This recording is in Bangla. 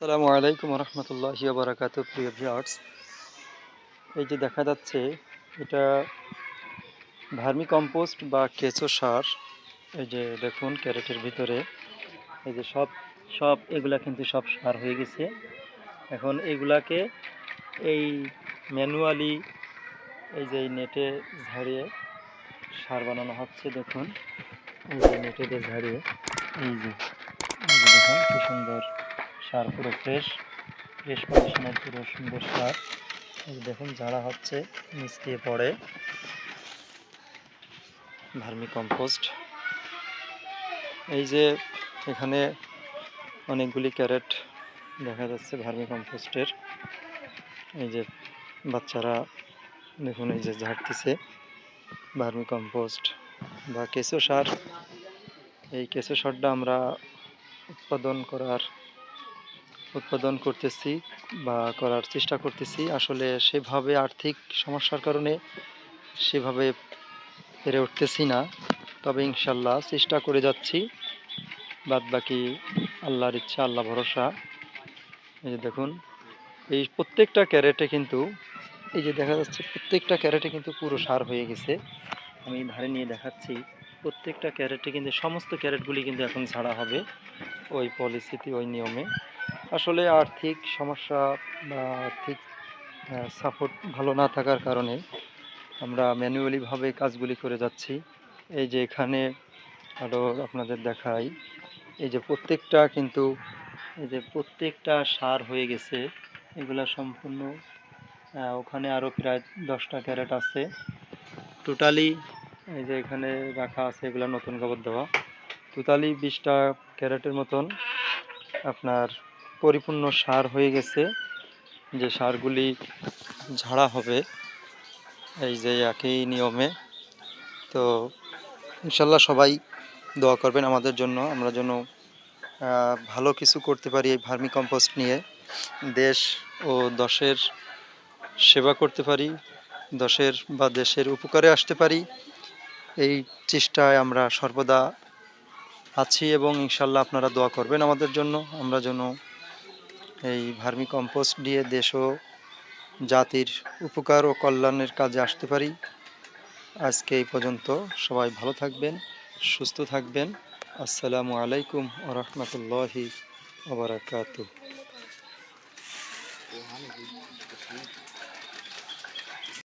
আসসালামু আলাইকুম রহমতুল্লাহ বারাকাত প্রিয় ভিউয়ার্স এই যে দেখা যাচ্ছে, এটা ভার্মি কম্পোস্ট বা কেঁচো সার। এই যে দেখুন ক্যারেটের ভিতরে। এই যে সব সব এগুলা কিন্তু সব সার হয়ে গেছে। এখন এগুলাকে এই ম্যানুয়ালি এই যে নেটে ঝাড়িয়ে সার বানানো হচ্ছে, দেখুন। এই যে নেটে ঝাড়িয়ে এই যে দেখুন কি সুন্দর। সার পুরো ফ্রেশ ফ্রেশ কন্ডিশনের পুরো সুন্দর সার। দেখুন, ঝাড়া হচ্ছে, নিচ দিয়ে পড়ে। Vermicompost. এই যে এখানে অনেকগুলি ক্যারেট দেখা যাচ্ছে ভার্মি কম্পোস্টের। এই যে বাচ্চারা দেখুন, এই যে ঝাড়তেছে ভার্মি কম্পোস্ট বা কেঁচো সার। এই কেঁচো সারটা আমরা উৎপাদন করার উৎপাদন করতেছি বা করার চেষ্টা করতেছি। আসলে সেভাবে আর্থিক সমস্যার কারণে সেভাবে পেরে উঠতেছি না। তবে ইনশাল্লাহ চেষ্টা করে যাচ্ছি। বাদ বাকি আল্লাহর ইচ্ছা, আল্লাহ ভরসা। এই যে দেখুন, এই প্রত্যেকটা ক্যারেটে কিন্তু, এই যে দেখা যাচ্ছে প্রত্যেকটা ক্যারেটে কিন্তু পুরো সার হয়ে গেছে। আমি ধারে নিয়ে দেখাচ্ছি, প্রত্যেকটা ক্যারেটে কিন্তু, সমস্ত ক্যারেটগুলি কিন্তু এখন ছাড়া হবে। ওই পলিসিতে, ওই নিয়মে। আসলে আর্থিক সমস্যা বা আর্থিক সাপোর্ট ভালো না থাকার কারণে আমরা ম্যানুয়ালিভাবে কাজগুলি করে যাচ্ছি। এই যে এখানে আরও আপনাদের দেখাই, এই যে প্রত্যেকটা কিন্তু, এই যে প্রত্যেকটা সার হয়ে গেছে, এগুলা সম্পূর্ণ ওখানে আরও প্রায় দশটা ক্যারেট আছে। টোটালি এই যে এখানে রাখা আছে, এগুলা নতুন গোবর দেওয়া। টোটালি বিশটা ক্যারেটের মতন আপনার পরিপূর্ণ সার হয়ে গেছে। যে সারগুলি ঝাড়া হবে, এই যে একই নিয়মে। তো ইনশাল্লাহ সবাই দোয়া করবেন আমাদের জন্য। আমরা যেন ভালো কিছু করতে পারি এই ভার্মি কম্পোস্ট নিয়ে। দেশ ও দশের সেবা করতে পারি, দশের বা দেশের উপকারে আসতে পারি। এই চেষ্টায় আমরা সর্বদা আছি এবং ইনশাল্লাহ আপনারা দোয়া করবেন আমাদের জন্য। আমরা যেন এই ভার্মি কম্পোস্ট দিয়ে দেশ ও জাতির উপকার ও কল্যাণের কাজে আসতে পারি। আজকে এই পর্যন্ত সবাই ভালো থাকবেন, সুস্থ থাকবেন। আসসালামু আলাইকুম ও রহমতুল্লাহি